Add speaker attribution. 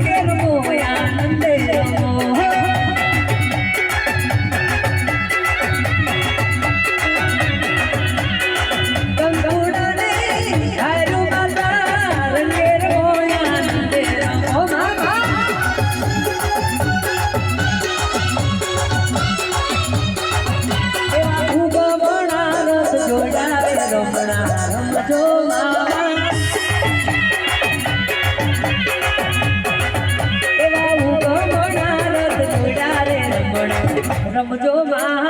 Speaker 1: Thank you. રમજો માં.